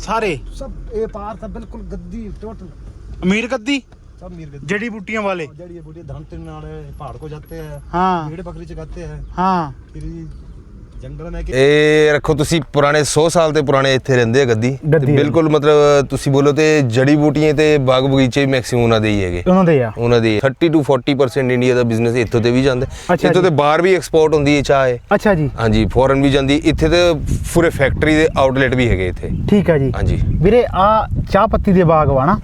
ਸਾਰੇ सब ए पार था बिल्कुल गद्दी टोटल ਅਮੀਰ ਗੱਦੀ सब मीर गद्दी ਜੜੀ ਬੂਟੀਆਂ ਵਾਲੇ जड़ी ये बूढ़े धान तीन नाड़े पहाड़ को जाते हैं ਹਾਂ भेड़ बकरी चगाते हैं ਹਾਂ फिर ये ਇਹ ਰੱਖੋ ਤੁਸੀਂ ਪੁਰਾਣੇ 100 ਸਾਲ ਤੇ ਪੁਰਾਣੇ ਇੱਥੇ ਰਹਿੰਦੇ ਆ ਗੱਦੀ। ਬਿਲਕੁਲ ਮਤਲਬ ਤੁਸੀਂ ਬੋਲੋ ਤੇ ਜੜੀ ਬੂਟੀਆਂ ਤੇ ਬਾਗ ਬਗੀਚੇ ਮੈਕਸਿਮਮ ਉਹਨਾਂ ਦੇ ਹੀ ਹੈਗੇ। ਉਹਨਾਂ ਦੇ ਆ। ਉਹਨਾਂ ਦੇ 30 ਟੂ 40% ਇੰਡੀਆ ਦਾ ਬਿਜ਼ਨਸ ਇੱਥੋਂ ਤੇ ਵੀ ਜਾਂਦਾ। ਇੱਥੋਂ ਤੇ ਬਾਹਰ ਵੀ ਐਕਸਪੋਰਟ ਹੁੰਦੀ ਹੈ ਚਾਹ ਅੱਛਾ ਜੀ। ਹਾਂਜੀ ਫੋਰਨ ਵੀ ਜਾਂਦੀ ਇੱਥੇ ਤੇ ਪੂਰੇ ਫੈਕਟਰੀ ਦੇ ਆਊਟਲੈਟ ਵੀ ਹੈਗੇ ਇੱਥੇ। ਠੀਕ ਆ ਜੀ। ਹਾਂਜੀ। ਵੀਰੇ ਆ ਚਾਹ ਪੱਤੀ ਦੇ ਬਾਗ ਵਾ ਨਾ।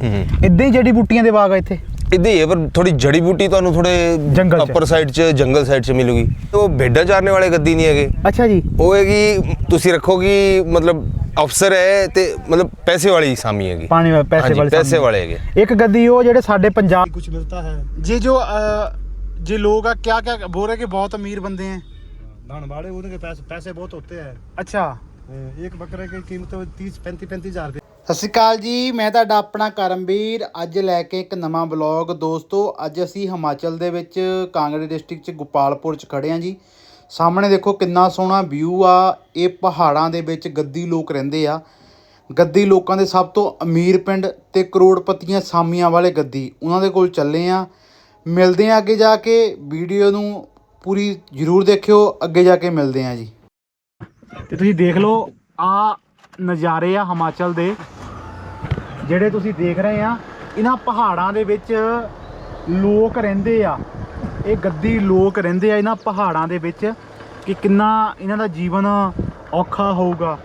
ਇਦਾਂ ਹੀ ਜੜੀ ਬੂਟੀਆਂ ਦੇ ਬਾਗ ਆ ਇੱਥੇ। ਇੱਦਾਂ ਹੀ ਹੈ ਪਰ ਥੋੜੀ ਜੜੀ ਬੂਟੀ ਤੁਹਾਨੂੰ ਥੋੜੇ ਜੰਗਲ 'ਚ। ਅਪਰ ਸਾਈਡ 'ਚ ਜੰਗਲ ਸਾਈਡ 'ਚ ਮਿਲੂਗੀ ਉਹ ਭੇਡਾਂ ਚਾਰਨੇ ਵਾਲੇ ਗੱਦੀ ਨਹੀਂ ਹੈਗੇ ਅੱਛਾ ਜੀ ਉਹ ਹੈਗੀ ਤੁਸੀਂ ਰੱਖੋ ਕਿ ਮਤਲਬ ਅਫਸਰ ਹੈ ਤੇ ਮਤਲਬ ਪੈਸੇ ਵਾਲੀ ਸਾਮੀ ਹੈਗੀ ਪਾਣੀ ਵਾਲੇ ਪੈਸੇ ਹਾਂਜੀ, ਵਾਲੇ ਪੈਸੇ ਸਾਹਮਣੇ। ਵਾਲੇ ਹੈਗੇ ਇੱਕ ਗੱਦੀ ਉਹ ਜਿਹੜੇ ਸਾਡੇ ਪੰਜਾਬ कुछ मिलता है ये जो ये लोग क्या क्या बोल रहे कि बहुत अमीर बंदे हैं धान बाड़े उनके पैसे पैसे बहुत होते हैं अच्छा ਇੱਕ ਬੱਕਰੇ ਦੀ ਕੀਮਤ 30 35 35000 ਰੁਪਏ ਸਤਿ ਸ਼੍ਰੀ ਅਕਾਲ ਜੀ, ਮੈਂ ਤੁਹਾਡਾ ਆਪਣਾ ਕਰਮਵੀਰ। ਅੱਜ ਲੈ ਕੇ ਇੱਕ ਨਵਾਂ ਬਲੌਗ ਦੋਸਤੋ, ਅੱਜ ਅਸੀਂ ਹਿਮਾਚਲ ਦੇ ਵਿੱਚ ਕਾਂਗੜੇ ਡਿਸਟ੍ਰਿਕਟ ਚ ਗੋਪਾਲਪੁਰ ਚ ਖੜੇ ਆਂ ਜੀ। ਸਾਹਮਣੇ ਦੇਖੋ ਕਿੰਨਾ ਸੋਹਣਾ ਵਿਊ ਆ। ਇਹ ਪਹਾੜਾਂ ਦੇ ਵਿੱਚ ਗੱਦੀ ਲੋਕ ਰਹਿੰਦੇ ਆ। ਗੱਦੀ ਲੋਕਾਂ ਦੇ ਸਭ ਤੋਂ ਅਮੀਰ ਪਿੰਡ ਤੇ ਕਰੋੜਪਤੀਆਂ ਸਾਮੀਆਂ ਵਾਲੇ ਗੱਦੀ। ਉਹਨਾਂ ਦੇ ਕੋਲ ਚੱਲੇ ਆ ਮਿਲਦੇ ਆ ਅੱਗੇ ਜਾ ਕੇ। ਵੀਡੀਓ ਨੂੰ ਪੂਰੀ ਜ਼ਰੂਰ ਦੇਖਿਓ। ਅੱਗੇ ਜਾ ਕੇ ਮਿਲਦੇ ਆ ਜੀ। ਤੇ ਤੁਸੀਂ ਦੇਖ ਲਓ ਆ ਨਜ਼ਾਰੇ ਆ ਹਿਮਾਚਲ ਦੇ ਜਿਹੜੇ ਤੁਸੀਂ ਦੇਖ ਰਹੇ ਆ ਇਹਨਾਂ ਪਹਾੜਾਂ ਦੇ ਵਿੱਚ ਲੋਕ ਰਹਿੰਦੇ ਆ ਇਹ ਗੱਦੀ ਲੋਕ ਰਹਿੰਦੇ ਆ ਇਹਨਾਂ ਪਹਾੜਾਂ ਦੇ ਵਿੱਚ ਕਿ ਕਿੰਨਾ ਇਹਨਾਂ ਦਾ ਜੀਵਨ ਔਖਾ ਹੋਊਗਾ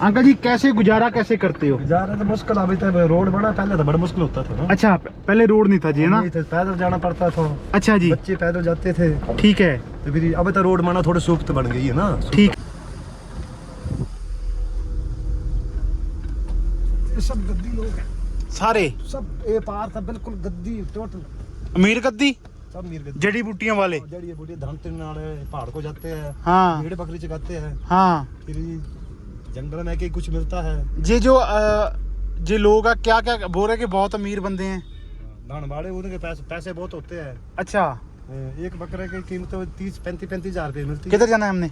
ਅੰਕਲ ਜੀ कैसे गुजारा कैसे करते हो जा रहे तो मुश्किल अभी तक रोड बना पहले तो बड़ा मुश्किल होता था ना अच्छा पहले रोड नहीं था जी है ना नहीं तो पैदल जाना पड़ता था अच्छा जी बच्चे पैदल जाते थे ठीक है तो फिर अब तो रोड बना थोड़ी सुख्त बन गई है ना ठीक ये सब गद्दी लोग हैं। सारे? सब ए पार था बिल्कुल गद्दी टोटल अमीर गद्दी? सब मीर गद्दी। जड़ी बूटियाँ वाले? जड़ी बूढ़े धान पहाड़ को जाते हैं हाँ। भेड़ बकरी चगाते हैं। हाँ। फिर जंगल में के कुछ मिलता है। ये जो ये लोग क्या क्या बोल रहे कि बहुत अमीर बंदे हैं? धान बाड़े उनके पैसे पैसे बहुत होते हैं। अच्छा। एक बकरे की कीमत तीस पैंतीस पैंतीस हज़ार रुपये मिलती है। किधर जाना है हमने?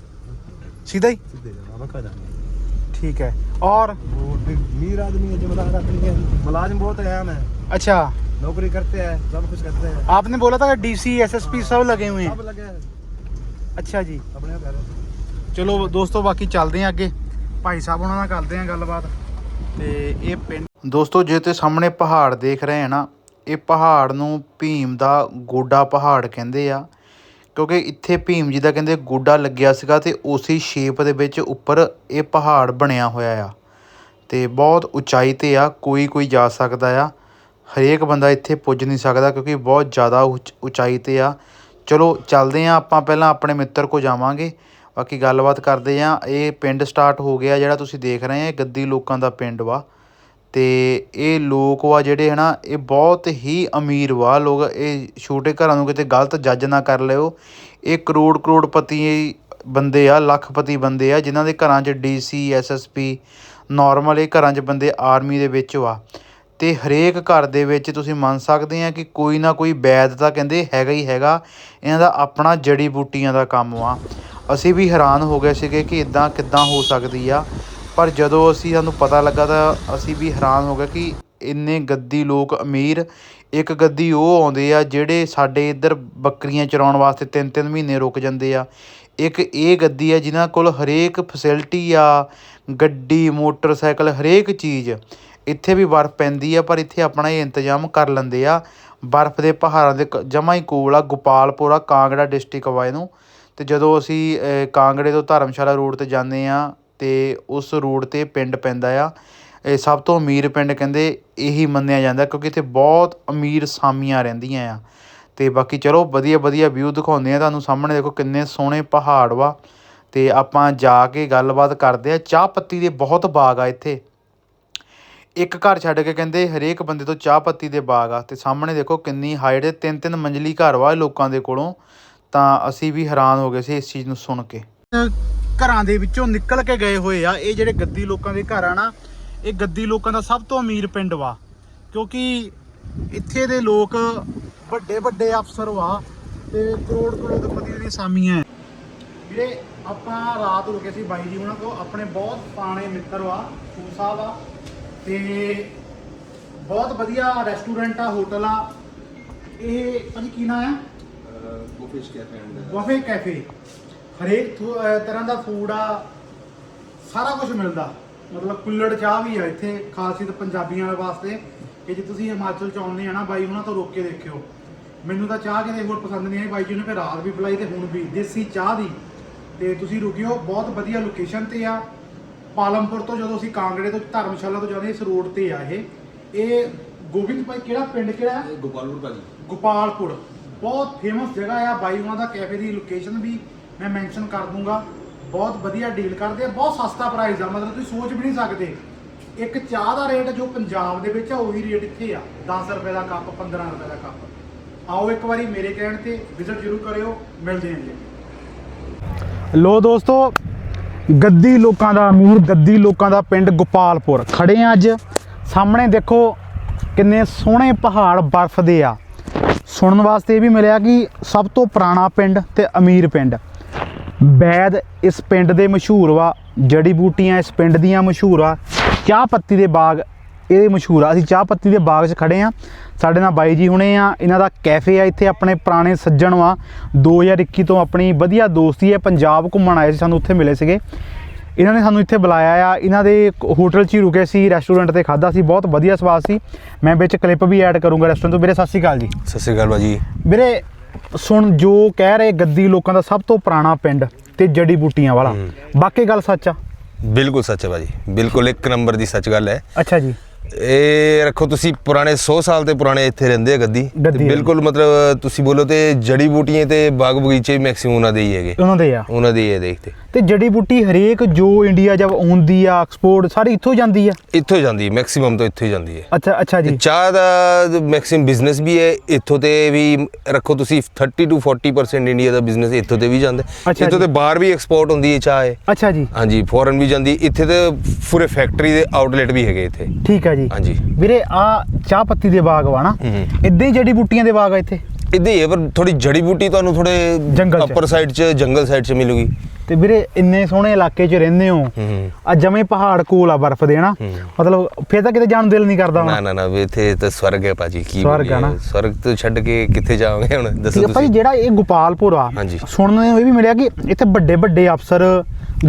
सीधा ही? सीधे जाना बका जाना। ठीक है और वो फिर मीर आदमी है जमींदार आदमी है मुलाजिम बहुत है आम है अच्छा नौकरी करते हैं सब कुछ करते हैं आपने बोला था कि डीसी एसएसपी सब लगे हुए हैं सब लगे हैं अच्छा जी अपने घर ਚਲੋ ਦੋਸਤੋ ਬਾਕੀ ਚੱਲਦੇ ਆਂ ਅੱਗੇ ਭਾਈ ਸਾਹਿਬ ਉਹਨਾਂ ਨਾਲ ਕਰਦੇ ਆਂ ਗੱਲਬਾਤ ਤੇ ਇਹ ਪਿੰਡ ਦੋਸਤੋ ਜੇ ਤੇ ਸਾਹਮਣੇ ਪਹਾੜ ਦੇਖ ਰਹੇ ਆ ਨਾ ਇਹ ਪਹਾੜ ਨੂੰ ਭੀਮ ਦਾ ਗੋਡਾ ਪਹਾੜ ਕਹਿੰਦੇ ਆ ਕਿਉਂਕਿ ਇੱਥੇ ਭੀਮ ਜੀ ਦਾ ਕਹਿੰਦੇ ਗੋਡਾ ਲੱਗਿਆ ਸੀਗਾ ਅਤੇ ਉਸੇ ਸ਼ੇਪ ਦੇ ਵਿੱਚ ਉੱਪਰ ਇਹ ਪਹਾੜ ਬਣਿਆ ਹੋਇਆ ਆ। ਅਤੇ ਬਹੁਤ ਉਚਾਈ ਤੇ ਆ, ਕੋਈ ਕੋਈ ਜਾ ਸਕਦਾ ਆ। ਹਰੇਕ ਬੰਦਾ ਇੱਥੇ ਪੁੱਜ ਨਹੀਂ ਸਕਦਾ ਕਿਉਂਕਿ ਬਹੁਤ ਜ਼ਿਆਦਾ ਉਚ- ਉਚਾਈ ਤੇ ਆ। ਚਲੋ ਚੱਲਦੇ ਹਾਂ ਆਪਾਂ ਪਹਿਲਾਂ ਆਪਣੇ ਮਿੱਤਰ ਕੋਲ ਜਾਵਾਂਗੇ। ਬਾਕੀ ਗੱਲਬਾਤ ਕਰਦੇ ਹਾਂ ਇਹ ਪਿੰਡ ਸਟਾਰਟ ਹੋ ਗਿਆ ਜਿਹੜਾ ਤੁਸੀਂ ਦੇਖ ਰਹੇ ਆ, ਇਹ ਗੱਦੀ ਲੋਕਾਂ ਦਾ ਪਿੰਡ ਵਾ। ਅਤੇ ਇਹ ਲੋਕ ਵਾ ਜਿਹੜੇ ਹੈ ਨਾ ਇਹ ਬਹੁਤ ਹੀ ਅਮੀਰ ਵਾ ਲੋਕ। ਇਹ ਛੋਟੇ ਘਰਾਂ ਨੂੰ ਕਿਤੇ ਗਲਤ ਜੱਜ ਨਾ ਕਰ ਲਿਓ। ਇਹ ਕਰੋੜ ਕਰੋੜਪਤੀ ਬੰਦੇ ਆ, ਲੱਖਪਤੀ ਬੰਦੇ ਆ, ਜਿਨ੍ਹਾਂ ਦੇ ਘਰਾਂ 'ਚ D C, S D C P, normal ਇਹ ਘਰਾਂ 'ਚ ਬੰਦੇ ਆਰਮੀ ਦੇ ਵਿੱਚ ਵਾ। ਅਤੇ ਹਰੇਕ ਘਰ ਦੇ ਵਿੱਚ ਤੁਸੀਂ ਮੰਨ ਸਕਦੇ ਆ ਕਿ ਕੋਈ ਨਾ ਕੋਈ ਵੈਦ ਤਾਂ ਕਹਿੰਦੇ ਹੈਗਾ ਹੀ ਹੈਗਾ, ਇਹਨਾਂ ਦਾ ਆਪਣਾ ਜੜੀ ਬੂਟੀਆਂ ਦਾ ਕੰਮ ਆ ਅਸੀਂ ਵੀ ਹੈਰਾਨ ਹੋ ਗਏ ਸੀਗੇ ਕਿ ਇੱਦਾਂ ਕਿੱਦਾਂ ਹੋ ਸਕਦੀ ਆ। ਪਰ ਜਦੋਂ ਅਸੀਂ ਸਾਨੂੰ ਪਤਾ ਲੱਗਾ ਤਾਂ ਅਸੀਂ ਵੀ ਹੈਰਾਨ ਹੋ ਗਏ ਕਿ ਇੰਨੇ ਗੱਦੀ ਲੋਕ ਅਮੀਰ, ਇੱਕ ਗੱਦੀ ਉਹ ਆਉਂਦੇ ਆ ਜਿਹੜੇ ਸਾਡੇ ਇੱਧਰ ਬੱਕਰੀਆਂ ਚਰਾਉਣ ਵਾਸਤੇ ਤਿੰਨ ਤਿੰਨ ਮਹੀਨੇ ਰੁਕ ਜਾਂਦੇ ਆ। ਇੱਕ ਇਹ ਗੱਦੀ ਆ ਜਿਨ੍ਹਾਂ ਕੋਲ ਹਰੇਕ ਫੈਸਿਲਿਟੀ ਆ, ਗੱਡੀ, ਮੋਟਰਸਾਈਕਲ, ਹਰੇਕ ਚੀਜ਼। ਇੱਥੇ ਵੀ ਬਰਫ਼ ਪੈਂਦੀ ਆ ਪਰ ਇੱਥੇ ਆਪਣਾ ਇਹ ਇੰਤਜ਼ਾਮ ਕਰ ਲੈਂਦੇ ਆ। ਬਰਫ਼ ਦੇ ਪਹਾੜਾਂ ਦੇ ਜਮਾ ਹੀ ਕੋਲ ਆ, ਗੋਪਾਲਪੁਰਾ ਕਾਂਗੜਾ ਡਿਸਟ੍ਰਿਕਟ ਵਾ ਇਹਨੂੰ। ਤੇ ਜਦੋਂ ਅਸੀਂ ਕਾਂਗੜੇ ਤੋਂ ਧਰਮਸ਼ਾਲਾ ਰੋਡ ਤੇ ਜਾਂਦੇ ਆ ਅਤੇ ਉਸ ਰੋਡ ਤੇ ਪਿੰਡ ਪੈਂਦਾ ਆ। ਇਹ ਸਭ ਤੋਂ ਅਮੀਰ ਪਿੰਡ ਕਹਿੰਦੇ ਇਹੀ ਮੰਨਿਆ ਜਾਂਦਾ ਕਿਉਂਕਿ ਇੱਥੇ ਬਹੁਤ ਅਮੀਰ ਸਾਮੀਆਂ ਰਹਿੰਦੀਆਂ ਆ। ਅਤੇ ਬਾਕੀ ਚਲੋ ਵਧੀਆ ਵਧੀਆ ਵਿਊ ਦਿਖਾਉਂਦੇ ਆ ਤੁਹਾਨੂੰ ਸਾਹਮਣੇ। ਦੇਖੋ ਕਿੰਨੇ ਸੋਹਣੇ ਪਹਾੜ ਵਾ। ਅਤੇ ਆਪਾਂ ਜਾ ਕੇ ਗੱਲਬਾਤ ਕਰਦੇ ਆ। ਚਾਹ ਪੱਤੀ ਦੇ ਬਹੁਤ ਬਾਗ ਆ ਇੱਥੇ। ਇੱਕ ਘਰ ਛੱਡ ਕੇ ਕਹਿੰਦੇ ਹਰੇਕ ਬੰਦੇ ਤੋਂ ਚਾਹ ਪੱਤੀ ਦੇ ਬਾਗ ਆ। ਤੇ ਸਾਹਮਣੇ ਦੇਖੋ ਕਿੰਨੀ ਹਾਈਟ ਤੇ ਤਿੰਨ ਤਿੰਨ ਮੰਜ਼ਲੀ ਘਰ ਵਾ ਲੋਕਾਂ ਦੇ ਕੋਲੋਂ। ਤਾਂ ਅਸੀਂ ਵੀ ਹੈਰਾਨ ਹੋ ਗਏ ਸੀ ਇਸ ਚੀਜ਼ ਨੂੰ ਸੁਣ ਕੇ। ਘਰਾਂ ਦੇ ਵਿੱਚੋਂ ਨਿਕਲ ਕੇ ਗਏ ਹੋਏ ਆ। ਇਹ ਜਿਹੜੇ ਗੱਦੀ ਲੋਕਾਂ ਦੇ ਘਰ ਆ ਨਾ ਇਹ ਗੱਦੀ ਲੋਕਾਂ ਦਾ ਸਭ ਤੋਂ ਅਮੀਰ ਪਿੰਡ ਵਾ। ਕਿਉਂਕਿ ਇੱਥੇ ਦੇ ਲੋਕ ਵੱਡੇ ਵੱਡੇ ਅਫਸਰ ਵਾ ਤੇ ਕਰੋੜ ਕਰੋੜਪਤੀ ਦੀਆਂ ਸਾਮੀਆਂ ਵੀਰੇ ਆਪਾਂ ਰਾਤ ਰੁਕੇ ਸੀ ਬਾਈ ਜੀ ਉਹਨਾਂ ਕੋ ਆਪਣੇ ਬਹੁਤ ਪੁਰਾਣੇ ਮਿੱਤਰ ਵਾ ਸੂ ਸਾਹਿਬ ਆ। ਤੇ ਬਹੁਤ ਵਧੀਆ ਰੈਸਟੋਰੈਂਟ ਆ ਹੋਟਲ ਆ। ਇਹ ਭਾਜੀ ਕੀ ਨਾਮ ਆ? Cafe buffet cafe. ਹਰੇਕ ਥੋ- ਅਹ ਤਰ੍ਹਾਂ ਦਾ ਫੂਡ ਆ ਸਾਰਾ ਕੁਝ ਮਿਲਦਾ। ਮਤਲਬ ਕੁੱਲੜ ਚਾਹ ਵੀ ਆ ਇੱਥੇ ਖਾਸੀਅਤ ਪੰਜਾਬੀਆਂ ਦੇ ਵਾਸਤੇ। ਕਿ ਜੇ ਤੁਸੀਂ ਹਿਮਾਚਲ ਚ ਆਉਂਦੇ ਆ ਨਾ ਬਾਈ ਉਹਨਾਂ ਤੋਂ ਰੋਕ ਕੇ ਦੇਖਿਓ। ਮੈਨੂੰ ਤਾਂ ਚਾਹ ਕਿਤੇ ਹੋਰ ਪਸੰਦ ਨਹੀਂ ਆਈ ਬਾਈ ਜੀ ਨੇ ਫਿਰ ਰਾਤ ਵੀ ਪਿਲਾਈ ਤੇ ਹੁਣ ਵੀ ਦੇਸੀ ਚਾਹ ਦੀ। ਤੇ ਤੁਸੀਂ ਰੁਕਿਓ ਬਹੁਤ ਵਧੀਆ ਲੋਕੇਸ਼ਨ ਤੇ ਆ। ਪਾਲਮਪੁਰ ਤੋਂ ਜਦੋਂ ਅਸੀਂ ਕਾਂਗੜੇ ਤੋਂ ਧਰਮਸ਼ਾਲਾ ਤੋਂ ਜਾਂਦੇ ਇਸ ਰੋਡ ਤੇ ਆ ਇਹ। ਇਹ ਗੋਬਿੰਦ ਭਾਈ ਕਿਹੜਾ ਪਿੰਡ ਕਿਹੜਾ ਹੈ? ਗੋਪਾਲਪੁਰ ਭਾਜੀ। ਗੋਪਾਲਪੁਰ। ਬਹੁਤ ਫੇਮਸ ਜਗ੍ਹਾ ਆ ਬਾਈ ਉਹਨਾਂ ਦਾ ਕੈਫੇ ਦੀ ਲੋਕੇਸ਼ਨ ਵੀ। ਮੈਂ ਮੈਂਸ਼ਨ ਕਰ ਦੂੰਗਾ। ਬਹੁਤ ਵਧੀਆ ਡੀਲ ਕਰਦੇ ਆ, ਬਹੁਤ ਸਸਤਾ ਪ੍ਰਾਈਸ ਆ, ਮਤਲਬ ਤੁਸੀਂ ਸੋਚ ਵੀ ਨਹੀਂ ਸਕਦੇ। ਇੱਕ ਚਾਹ ਦਾ ਰੇਟ ਜੋ ਪੰਜਾਬ ਦੇ ਵਿੱਚ ਆ, ਉਹੀ ਰੇਟ ਇੱਥੇ ਆ। 10 ਰੁਪਏ ਦਾ ਕੱਪ 15 ਰੁਪਏ ਦਾ ਕੱਪ ਆਓ ਇੱਕ ਵਾਰੀ ਮੇਰੇ ਕਹਿਣ ਤੇ ਵਿਜ਼ਿਟ ਜ਼ਰੂਰ ਕਰਿਓ। ਮਿਲਦੇ ਹਾਂ ਜੀ। ਲੋ ਦੋਸਤੋ, ਗੱਦੀ ਲੋਕਾਂ ਦਾ ਅਮੀਰ, ਗੱਦੀ ਲੋਕਾਂ ਦਾ ਪਿੰਡ ਗੋਪਾਲਪੁਰ। ਖੜੇ ਆ ਅੱਜ। ਸਾਹਮਣੇ ਦੇਖੋ ਕਿੰਨੇ ਸੋਹਣੇ ਪਹਾੜ ਬਰਫ਼ ਦੇ ਆ। ਸੁਣਨ ਵਾਸਤੇ ਇਹ ਵੀ ਮਿਲਿਆ ਕਿ ਸਭ ਤੋਂ ਪੁਰਾਣਾ ਪਿੰਡ ਤੇ ਅਮੀਰ ਪਿੰਡ। ਬੈਦ ਇਸ ਪਿੰਡ ਦੇ ਮਸ਼ਹੂਰ ਵਾ ਜੜੀ ਬੂਟੀਆਂ ਇਸ ਪਿੰਡ ਦੀਆਂ ਮਸ਼ਹੂਰ ਆ। ਚਾਹ ਪੱਤੀ ਦੇ ਬਾਗ ਇਹ ਮਸ਼ਹੂਰ ਆ। ਅਸੀਂ ਚਾਹ ਪੱਤੀ ਦੇ ਬਾਗ 'ਚ ਖੜੇ ਆ। ਸਾਡੇ ਨਾਲ ਬਾਈ ਜੀ ਹੁਣੇ ਆ। ਇਹਨਾਂ ਦਾ ਕੈਫੇ ਆ ਇੱਥੇ ਆਪਣੇ ਪੁਰਾਣੇ ਸੱਜਣ ਵਾ। 2021 ਤੋਂ ਆਪਣੀ ਵਧੀਆ ਦੋਸਤੀ ਹੈ ਪੰਜਾਬ ਘੁੰਮਣ ਆਏ ਸੀ ਸਾਨੂੰ ਉੱਥੇ ਮਿਲੇ ਸੀਗੇ। ਇਹਨਾਂ ਨੇ ਸਾਨੂੰ ਇੱਥੇ ਬੁਲਾਇਆ ਆ। ਇਹਨਾਂ ਦੇ ਹੋਟਲ 'ਚ ਹੀ ਰੁਕੇ ਸੀ ਰੈਸਟੋਰੈਂਟ ਤੇ ਖਾਦਾ ਸੀ ਬਹੁਤ ਵਧੀਆ ਸਵਾਦ ਸੀ। ਮੈਂ ਵਿੱਚ ਕਲਿੱਪ ਵੀ ਐਡ ਕਰੂੰਗਾ ਰੈਸਟੋਰੈਂਟ ਤੋਂ। ਵੀਰੇ ਸਤਿ ਸ਼੍ਰੀ ਅਕਾਲ ਜੀ। ਸਤਿ ਸ਼੍ਰੀ ਅਕਾਲ ਭਾਜੀ। ਵੀਰੇ ਸੁਣ ਜੋ ਕਹਿ ਰਹੇ ਗੱਦੀ ਲੋਕਾਂ ਦਾ ਸਭ ਤੋਂ ਪੁਰਾਣਾ ਪਿੰਡ ਤੇ ਜੜੀ ਬੂਟੀਆਂ ਵਾਲਾ। ਬਾਕੀ ਗੱਲ ਸੱਚ ਆ? ਬਿਲਕੁਲ ਸੱਚ ਹੈ ਭਾਜੀ। ਬਿਲਕੁਲ ਇੱਕ ਨੰਬਰ ਦੀ ਸੱਚ ਗੱਲ ਹੈ। ਅੱਛਾ ਜੀ। ਇਹ ਰੱਖੋ ਤੁਸੀਂ ਪੁਰਾਣੇ 100 ਸਾਲ ਤੇ ਪੁਰਾਣੇ ਇੱਥੇ ਰਹਿੰਦੇ ਆ ਗੱਦੀ। ਤੇ। ਬਿਲਕੁਲ ਮਤਲਬ ਤੁਸੀਂ ਬੋਲੋ ਤੇ ਜੜੀ ਬੂਟੀਆਂ ਤੇ ਬਾਗ ਬਗੀਚੇ ਮੈਕਸਿਮਮ ਉਹਨਾਂ ਦੇ ਹੀ ਹੈਗੇ। ਉਹਨਾਂ ਦੇ ਆ। ਉਹਨਾਂ ਦੇ ਹੀ ਹੈ ਦੇਖਤੇ ਤੇ। ਜੜੀ ਬੂਟੀ ਹਰੇਕ ਜੋ ਇੰਡੀਆ ਜਬ ਆਉਂਦੀ ਆ ਐਕਸਪੋਰਟ ਸਾਰੀ ਇੱਥੋਂ ਜਾਂਦੀ ਆ? ਇੱਥੋਂ ਜਾਂਦੀ ਹੈ ਮੈਕਸਿਮਮ ਤੋਂ ਇੱਥੋਂ ਹੀ ਜਾਂਦੀ ਹੈ। ਅੱਛਾ ਅੱਛਾ ਜੀ। ਚਾਹ ਦਾ ਮੈਕਸਿਮਮ ਬਿਜ਼ਨਸ ਵੀ ਹੈ ਇੱਥੋਂ ਤੇ ਵੀ ਰੱਖੋ ਤੁਸੀਂ 30 ਤੋਂ 40% ਇੰਡੀਆ ਦਾ ਬਿਜ਼ਨਸ ਇੱਥੋਂ ਤੇ ਵੀ ਜਾਂਦਾ ਹੈ। ਇੱਥੋਂ। ਤੇ ਬਾਹਰ ਵੀ ਐਕਸਪੋਰਟ ਹੁੰਦੀ ਹੈ ਚਾਹ ਹੈ ਅੱਛਾ ਜੀ। ਹਾਂਜੀ ਫੋਰਨ ਵੀ ਜਾਂਦੀ ਇੱਥੇ ਤੇ ਪੂਰੇ ਫੈਕਟਰੀ ਦੇ ਆਊਟਲੈਟ ਵੀ ਹੈਗੇ ਇੱਥੇ। ਠੀਕ ਆ ਜੀ ਹਾਂਜੀ ਵੀਰੇ ਆ ਚਾਹ ਪੱਤੀ ਦੇ ਬਾਗ ਵਾ ਨਾ ਹੂੰ। ਇਦਾਂ ਹੀ ਜੜੀ ਬੂਟੀਆਂ ਦੇ ਬਾਗ ਆ ਇੱਥੇ ਇੱਦਾਂ ਹੀ ਹੈ ਪਰ ਥੋੜੀ ਜੜੀ ਬੂਟੀ ਤੁਹਾਨੂੰ ਥੋੜੇ। ਅਪਰ ਸਾਈਡ 'ਚ ਜੰਗਲ ਸਾਈਡ 'ਚ ਮਿਲੂਗੀ ਤੇ ਵੀਰੇ ਇੰਨੇ ਸੋਹਣੇ ਇਲਾਕੇ 'ਚ ਰਹਿੰਦੇ ਹੋ ਹੂੰ ਆ ਜਮੇ ਪਹਾੜ ਕੋਲ ਆ ਬਰਫ਼ ਦੇ ਨਾ ਹੂੰ। ਮਤਲਬ ਫੇਰ ਤਾਂ ਕਿਤੇ ਜਾਣ ਨੂੰ ਦਿਲ ਨਹੀਂ ਕਰਦਾ ਨਾ ਹੁਣ ਨਾ ਨਾ ਵੀ ਇੱਥੇ ਤਾਂ ਸਵਰਗ ਹੈ ਭਾਜੀ ਕੀ ਸਵਰਗ ਬੋਲੀਏ? ਨਾ। ਸਵਰਗ ਤੋਂ ਛੱਡ ਕੇ ਕਿੱਥੇ ਜਾਓਗੇ ਹੁਣ ਦੱਸੋ ਆ ਭਾਈ ਤੁਸੀਂ ਜਿਹੜਾ ਇਹ ਗੋਪਾਲਪੁਰ ਆ। ਸੁਣਨ ਨੂੰ ਇਹ ਵੀ ਮਿਲਿਆ ਕਿ ਇੱਥੇ ਵੱਡੇ ਵੱਡੇ ਅਫਸਰ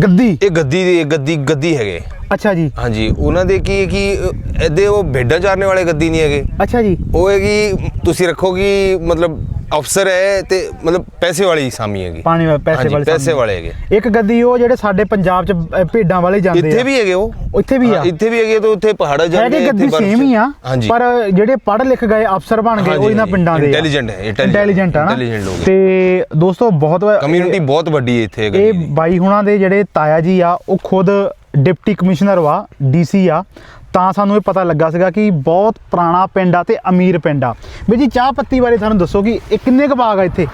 ਗੱਦੀ ਇਹ ਗੱਦੀ ਦੀ ਗੱਦੀ ਗੱਦੀ ਹੈਗੇ ਅੱਛਾ ਜੀ। ਹਾਂਜੀ ਉਹਨਾਂ ਦੇ ਕੀ ਹੈ ਕਿ ਇਹਦੇ ਉਹ ਭੇਡਾਂ ਚਾਰਨੇ ਵਾਲੇ ਗੱਦੀ ਨਹੀਂ ਹੈਗੇ? ਅੱਛਾ ਜੀ। ਉਹ ਹੈ ਕਿ ਤੁਸੀਂ ਰੱਖੋ ਕਿ ਮਤਲਬ ਅਫਸਰ ਹੈ ਤੇ ਮਤਲਬ ਪੈਸੇ ਵਾਲੀ ਸਾਮੀ ਹੈਗੀ। ਪਾਣੀ ਵਾਲੇ ਪੈਸੇ ਵਾਲੇ ਪੈਸੇ। ਵਾਲੇ ਹੈਗੇ। ਇੱਕ ਗੱਦੀ ਉਹ ਜਿਹੜੇ ਸਾਡੇ ਪੰਜਾਬ ਚ ਭੇਡਾਂ ਵਾਲੇ ਜਾਂਦੇ ਇੱਥੇ ਆ। ਵੀ ਹੈਗੇ ਉਹ? ਇੱਥੇ ਵੀ ਆ। ਇੱਥੇ ਵੀ ਹੈਗੇ ਤਾਂ ਉੱਥੇ ਪਹਾੜਾਂ ਜਾਂਦੇ ਹੈਗੇ ਗੱਦੀ ਸੇਮ ਹੀ ਆ ਪਰ ਜਿਹੜੇ ਪੜ੍ਹ ਲਿਖ ਗਏ ਅਫਸਰ ਬਣ ਗਏ ਉਹ ਇਹਨਾਂ ਪਿੰਡਾਂ ਦੇ intelligent ਹੈ, ਇੰਟੈਲੀਜੈਂਟ ਆ। ਤੇ ਦੋਸਤੋ ਬਹੁਤ ਕਮਿਊਨਿਟੀ ਬਹੁਤ ਵੱਡੀ ਹੈ ਇੱਥੇ ਇਹ ਬਾਈ ਹੁਣਾਂ ਦੇ ਜਿਹੜੇ ਤਾਇਆ ਜੀ ਆ ਉਹ ਖੁਦ ਡਿਪਟੀ ਕਮਿਸ਼ਨਰ ਵਾ ਡੀਸੀ ਆ ਤਾਂ ਸਾਨੂੰ ਇਹ ਪਤਾ ਲੱਗਾ ਸੀਗਾ ਕਿ ਬਹੁਤ ਪੁਰਾਣਾ ਪਿੰਡ ਆ ਤੇ ਅਮੀਰ ਪਿੰਡ ਆ। ਵੀ ਜੀ ਚਾਹ ਪੱਤੀ ਬਾਰੇ ਸਾਨੂੰ ਦੱਸੋ ਕਿ ਇਹ ਕਿੰਨੇ ਕੁ ਬਾਗ ਆ ਇੱਥੇ?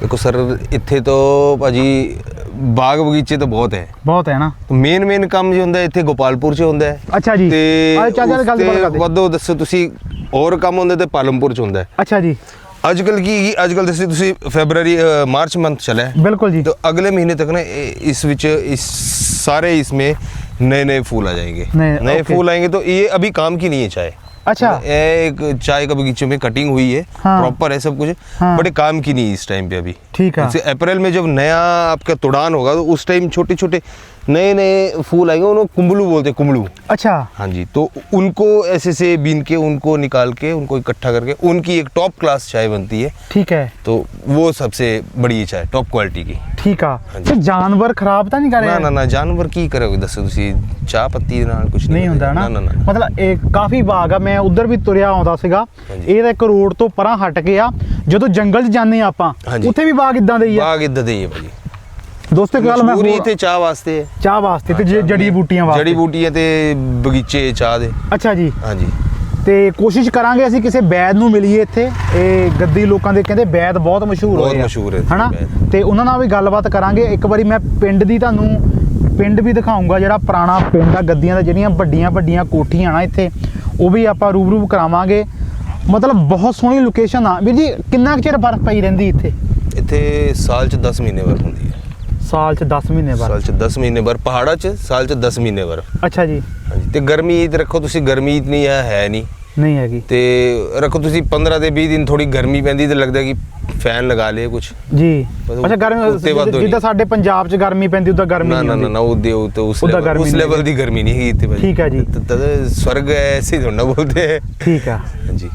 ਦੇਖੋ ਸਰ ਇੱਥੇ ਤੋਂ ਭਾਜੀ ਬਾਗ ਬਗੀਚੇ ਤਾਂ ਬਹੁਤ ਹੈ। ਬਹੁਤ ਹੈ ਨਾ? ਮੇਨ ਮੇਨ ਕੰਮ ਜੋ ਹੁੰਦਾ ਇੱਥੇ ਗੋਪਾਲਪੁਰ 'ਚ ਹੁੰਦਾ ਹੈ। ਅੱਛਾ ਜੀ। ਤੇ ਚੱਲ ਚੱਲ ਗੱਲ ਕਰਦੇ। ਵੱਧੋ ਦੱਸੋ ਤੁਸੀਂ ਹੋਰ ਕੰਮ ਹੁੰਦੇ ਤੇ ਪਾਲਮਪੁਰ 'ਚ ਹੁੰਦਾ ਹੈ। ਅੱਛਾ ਜੀ। ਅੱਜਕੱਲ ਕੀ ਅੱਜਕੱਲ ਤੁਸੀਂ ਤੁਸੀਂ ਫੈਬਰੂਅਰੀ ਮਾਰਚ ਮੰਥ ਚਲਾ ਹੈ बिल्कुल जी तो अगले महीने तक ना ए- इस विच इस सारे इसमें नए नए फूल आ जाएँगे नए- नए ओके। फूल आएँगे तो ये अभी काम की नहीं है चाय अच्छा। ये एक चाय का बगीचे में कटिंग हुई है हाँ। प्रॉपर है सब कुछ हाँ। बड़े काम की नहीं इस टाइम पे अभी ठीक है। अप्रैल में जब नया आपका तुड़ान होगा तो उस टाइम छोटे छोटे नए नए फूल आएंगे उनको कुंबलू बोलते हैं कुंबलू अच्छा हाँ जी तो उनको ऐसे से बीन के उनको निकाल के उनको इकट्ठा करके उनकी एक टॉप क्लास चाय बनती है ठीक है तो वो सबसे बड़ी चाय टॉप क्वालिटी की ਠੀਕ ਆ ਹਾਂਜੀ। ਤੇ ਜਾਨਵਰ ਖਰਾਬ ਤਾਂ ਨਹੀਂ ਕਰ ਨਾ ਰਿਹਾ ਨਾ ਨਾ ਜਾਨਵਰ ਕੀ ਕਰੋਗੇ ਦੱਸੋ ਤੁਸੀਂ ਚਾਹ ਪੱਤੀ ਦੇ ਨਾਲ ਕੁਝ ਨਹੀਂ ਹੁੰਦਾ ਨਾ ਨਾ ਨਾ ਨਾ ਮਤਲਬ ਇਹ ਕਾਫੀ ਬਾਗ ਆ ਮੈਂ ਉਧਰ ਵੀ ਤੁਰਿਆ ਆਉਂਦਾ ਸੀਗਾ ਹਾਂਜੀ। ਇਹ ਤਾਂ ਇੱਕ ਰੋਡ ਤੋਂ ਪਰਾਂ ਹਟ ਕੇ ਆ ਜਦੋਂ ਜੰਗਲ 'ਚ ਜਾਂਦੇ ਆ ਆਪਾਂ ਹਾਂਜੀ। ਉੱਥੇ ਵੀ ਬਾਗ ਇਦਾਂ ਦੇ ਹੀ ਆ ਬਾਗ ਇਦਾਂ ਦੇ ਹੀ ਹੈ ਭਾਜੀ ਦੋਸਤੋ ਇੱਕ ਗੱਲ ਮੈਂ ਹੋਰ- ਤੇ ਚਾਹ ਵਾਸਤੇ। ਹੈ ਚਾਹ ਵਾਸਤੇ ਤੇ ਜ- ਜੜੀ ਬੂਟੀਆਂ ਵਾਸਤੇ। ਜੜੀ ਬੂਟੀਆਂ ਤੇ ਬਗੀਚੇ ਚਾਹ ਦੇ। ਅੱਛਾ ਜੀ। ਹਾਂਜੀ। ਤੇ ਕੋਸ਼ਿਸ਼ ਕਰਾਂਗੇ ਅਸੀਂ ਕਿਸੇ ਬੈਦ ਨੂੰ ਮਿਲੀਏ ਇੱਥੇ। ਇਹ ਗੱਦੀ ਲੋਕਾਂ ਦੇ ਕਹਿੰਦੇ ਬੈਦ ਬਹੁਤ ਮਸ਼ਹੂਰ ਬਹੁਤ ਹੋਏ ਆ। ਮਸ਼ਹੂਰ ਹੈ ਇੱਥੇ ਹਨਾ? ਬੈਦ। ਤੇ ਉਹਨਾਂ ਨਾਲ ਵੀ ਗੱਲਬਾਤ ਕਰਾਂਗੇ। ਇੱਕ ਵਾਰੀ ਮੈਂ ਪਿੰਡ ਦੀ ਤੁਹਾਨੂੰ ਪਿੰਡ ਵੀ ਦਿਖਾਉਂਗਾ ਜਿਹੜਾ ਪੁਰਾਣਾ ਪਿੰਡ ਆ ਗੱਦੀਆਂ ਦਾ ਜਿਹੜੀਆਂ ਵੱਡੀਆਂ ਵੱਡੀਆਂ ਕੋਠੀਆਂ ਨਾ ਇੱਥੇ। ਉਹ ਵੀ ਆਪਾਂ ਰੂਬਰੂ ਕਰਾਵਾਂਗੇ। ਮਤਲਬ ਬਹੁਤ ਸੋਹਣੀ ਲੋਕੇਸ਼ਨ ਆ। ਵੀਰ ਜੀ ਕਿੰਨਾ ਕੁ ਚਿਰ ਬਰਫ਼ ਪਈ ਰਹਿੰਦੀ ਇੱਥੇ? ਇੱਥੇ ਸਾਲ ਚ 10 ਮਹੀਨੇ ਵਰ ਹੁੰਦੀ ਸਾਲ 'ਚ 10 ਮਹੀਨੇ ਬਾਅਦ? ਸਾਲ ਚ 10 ਮਹੀਨੇ ਬਰ ਪਹਾੜਾਂ ਚ ਸਾਲ ਚ 10 ਮਹੀਨੇ ਬਰ ਅੱਛਾ ਜੀ। ਹਾਂਜੀ ਤੇ ਗਰਮੀ ਤੇ ਰੱਖੋ ਤੁਸੀਂ ਗਰਮੀ ਇਤਨੀ ਹੈ ਹੈ ਨਹੀਂ। ਨਹੀਂ ਹੈਗੀ। ਤੇ ਰੱਖੋ ਤੁਸੀਂ 15 ਦੇ 20 ਦਿਨ ਥੋੜੀ ਗਰਮੀ ਪੈਂਦੀ ਤੇ ਲੱਗਦਾ ਕਿ ਫੈਨ ਲਗਾ ਲਏ ਕੁਝ ਜੀ। ਅੱਛਾ ਗਰਮੀ। ਜਿੱਦਾਂ ਸਾਡੇ ਪੰਜਾਬ 'ਚ ਗਰਮੀ ਪੈਂਦੀ ਉਦਾਂ ਗਰਮੀ ਨਾ ਨਹੀਂ ਨਾ ਨਾ ਨਾ ਉਹ ਦੇ ਉਹ ਤੇ ਉਸ ਉਸ ਲੈਵਲ ਦੀ ਗਰਮੀ ਨਹੀਂ ਹੈਗੀ ਇੱਥੇ ਭਾਜੀ। ਠੀਕ ਹੈ ਜੀ। ਤ- ਤਦ ਸਵਰਗ ਐਸੇ ਹੀ ਥੋੜਾ ਬੋਲਦੇ। ਹੈ ਠੀਕ ਆ। ਹਾਂਜੀ।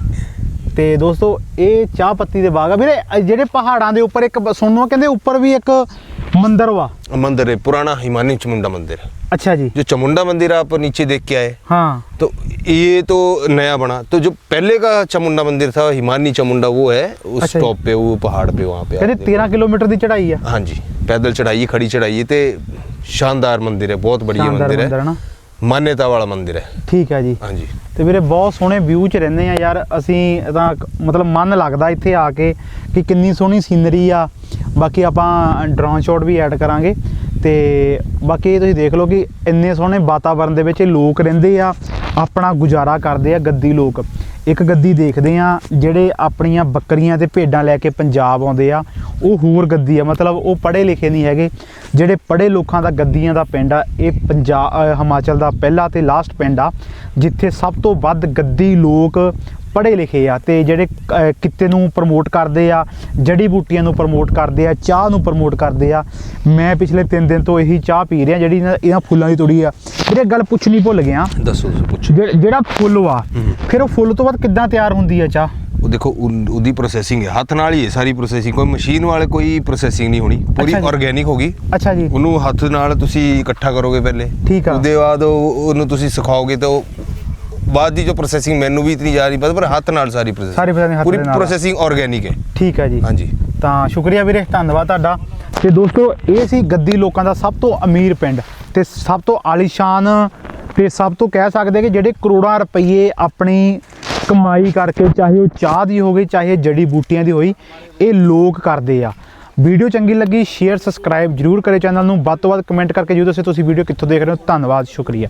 ਤੇ ਦੋਸਤੋ ਇਹ ਚਾਹ ਪੱਤੀ ਦੇ ਬਾਗ ਆ। ਵੀਰੇ ਜਿਹੜੇ ਪਹਾੜਾਂ ਦੇ ਉੱਪਰ ਇੱਕ ਸੁਣਨ ਨੂੰ ਕਹਿੰਦੇ ਉੱਪਰ ਵੀ ਇੱਕ मंदिर हुआ मंदिर है पुराना हिमानी चमुंडा मंदिर अच्छा जी जो चमुंडा मंदिर आप नीचे देख के आए हाँ तो ये तो नया बना तो जो पहले का चमुंडा मंदिर था हिमानी चमुंडा वो है उस अच्छा टॉप पे वो पहाड़ पे वहाँ पे तेरह किलोमीटर की चढ़ाई है हाँ जी पैदल चढ़ाई खड़ी चढ़ाई ते शानदार मंदिर है बहुत बढ़िया मंदिर है ਮਾਨਤਾ ਵਾਲਾ ਮੰਦਿਰ ਹੈ। ਠੀਕ ਹੈ ਜੀ। ਹਾਂਜੀ। ਤੇ ਵੀਰੇ ਬਹੁਤ ਸੋਹਣੇ ਵਿਊ 'ਚ ਰਹਿੰਦੇ ਆ ਯਾਰ ਅਸੀਂ ਤਾਂ ਮਤਲਬ ਮਨ ਲੱਗਦਾ ਇੱਥੇ ਆ ਕੇ ਕਿ ਕਿੰਨੀ ਸੋਹਣੀ ਸੀਨਰੀ ਆ। ਬਾਕੀ ਆਪਾਂ ਡਰੋਨ ਸ਼ਾਟ ਵੀ ਐਡ ਕਰਾਂਗੇ। ਤੇ ਬਾਕੀ ਤੁਸੀਂ ਦੇਖ ਲਓ ਕਿ ਇੰਨੇ ਸੋਹਣੇ ਵਾਤਾਵਰਨ ਦੇ ਵਿੱਚ ਲੋਕ ਰਹਿੰਦੇ ਆ। ਆਪਣਾ ਗੁਜ਼ਾਰਾ ਕਰਦੇ ਆ ਗੱਦੀ ਲੋਕ। ਇੱਕ ਗੱਦੀ ਦੇਖਦੇ ਆ, ਜਿਹੜੇ ਆਪਣੀਆਂ ਬੱਕਰੀਆਂ ਤੇ ਭੇਡਾਂ ਲੈ ਕੇ ਪੰਜਾਬ ਆਉਂਦੇ ਆ, ਉਹ ਹੋਰ ਗੱਦੀ ਆ। ਮਤਲਬ ਉਹ ਪੜ੍ਹੇ ਲਿਖੇ ਨਹੀਂ ਹੈਗੇ। ਜਿਹੜੇ ਪੜ੍ਹੇ ਲੋਕਾਂ ਦਾ ਗੱਦੀਆਂ ਦਾ ਪਿੰਡ ਆ, ਇਹ ਪੰਜਾਬ ਹਿਮਾਚਲ ਦਾ ਪਹਿਲਾ ਤੇ ਲਾਸਟ ਪਿੰਡ ਆ, ਜਿੱਥੇ ਸਭ ਤੋਂ ਵੱਧ ਗੱਦੀ ਲੋਕ ਪੜ੍ਹੇ ਲਿਖੇ ਆ ਤੇ ਜਿਹੜੇ ਕਿਤੇ ਨੂੰ ਪ੍ਰਮੋਟ ਕਰਦੇ ਆ ਜੜੀ ਬੂਟੀਆਂ ਨੂੰ ਪ੍ਰਮੋਟ ਕਰਦੇ ਆ ਚਾਹ ਨੂੰ ਪ੍ਰਮੋਟ ਕਰਦੇ ਆ ਮੈਂ ਪਿਛਲੇ 3 ਦਿਨ ਤੋਂ ਇਹੀ ਚਾਹ ਪੀ ਰਿਹਾ ਜਿਹੜੀ ਇਹਨਾਂ ਫੁੱਲਾਂ ਦੀ ਤੁੜੀ ਆ। ਵੀਰੇ ਗੱਲ ਪੁੱਛਣੀ ਭੁੱਲ ਗਿਆ। ਦੱਸੋ ਪੁੱਛੋ। ਜਿਹੜਾ ਫੁੱਲ ਵਾ ਫਿਰ ਉਹ ਫੁੱਲ ਤੋਂ ਬਾਅਦ ਕਿੱਦਾਂ ਤਿਆਰ ਹੁੰਦੀ ਆ ਚਾਹ? ਉਹ ਦੇਖੋ ਉਹਦੀ ਪ੍ਰੋਸੈਸਿੰਗ ਹੈ ਹੱਥ ਨਾਲ ਹੀ ਹੈ ਸਾਰੀ ਪ੍ਰੋਸੈਸਿੰਗ ਕੋਈ ਮਸ਼ੀਨ ਵਾਲੇ ਕੋਈ ਪ੍ਰੋਸੈਸਿੰਗ ਨਹੀਂ ਹੋਣੀ। ਪੂਰੀ ਆਰਗੇਨਿਕ ਹੋਗੀ ਅੱਛਾ ਜੀ। ਉਹਨੂੰ ਹੱਥ ਨਾਲ ਤੁਸੀਂ ਇਕੱਠਾ ਕਰੋਗੇ ਪਹਿਲੇ। ਠੀਕ ਆ। ਉਹਦੇ ਬਾਅਦ ਉਹਨੂੰ ਤੁਸੀਂ ਸੁਖਾਓਗੇ ਤਾਂ ਉਹ ਬਾਅਦ ਦੀ ਜੋ ਪ੍ਰੋਸੈਸਿੰਗ ਮੈਨੂੰ ਵੀ ਇਤਨੀ ਜਾ ਪਤਾ ਪਰ ਹੱਥ ਨਾਲ ਸਾਰੀ ਸਾਰੀ ਪ੍ਰੋਸੈਸਿੰਗ processing ਹੱਥ ਪੂਰੀ ਦੇ ਨਾਲ। ਆ। ਪ੍ਰੋਸੈਸਿੰਗ ਆਰਗੇਨਿਕ ਹੈ। ਠੀਕ ਹੈ ਜੀ। ਹਾਂਜੀ। ਤਾਂ ਸ਼ੁਕਰੀਆ ਵੀਰੇ ਧੰਨਵਾਦ ਤੁਹਾਡਾ। ਤੇ ਦੋਸਤੋ ਇਹ ਸੀ ਗੱਦੀ ਲੋਕਾਂ ਦਾ ਸਭ ਤੋਂ ਅਮੀਰ ਪਿੰਡ ਤੇ ਸਭ ਤੋਂ ਆਲੀਸ਼ਾਨ ਤੇ ਸਭ ਤੋਂ ਕਹਿ ਸਕਦੇ ਕਿ ਜਿਹੜੇ ਕਰੋੜਾਂ ਰੁਪਏ ਆਪਣੀ ਕਮਾਈ ਕਰਕੇ ਚਾਹੇ ਉਹ ਚਾਹ ਦੀ ਹੋਵੇ ਚਾਹੇ ਜੜੀ ਬੂਟੀਆਂ ਦੀ ਹੋਈ ਇਹ ਲੋਕ ਕਰਦੇ ਆ। ਵੀਡੀਓ ਚੰਗੀ ਲੱਗੀ ਸ਼ੇਅਰ ਸਬਸਕ੍ਰਾਈਬ ਜਰੂਰ ਕਰੇ ਚੈਨਲ ਨੂੰ। ਵੱਧ ਤੋਂ ਵੱਧ ਕਮੈਂਟ ਕਰਕੇ ਜਰੂਰ ਦੱਸੋ ਤੁਸੀਂ ਵੀਡੀਓ ਕਿੱਥੋਂ ਦੇਖ ਰਹੇ ਹੋ। ਧੰਨਵਾਦ ਸ਼ੁਕਰੀਆ।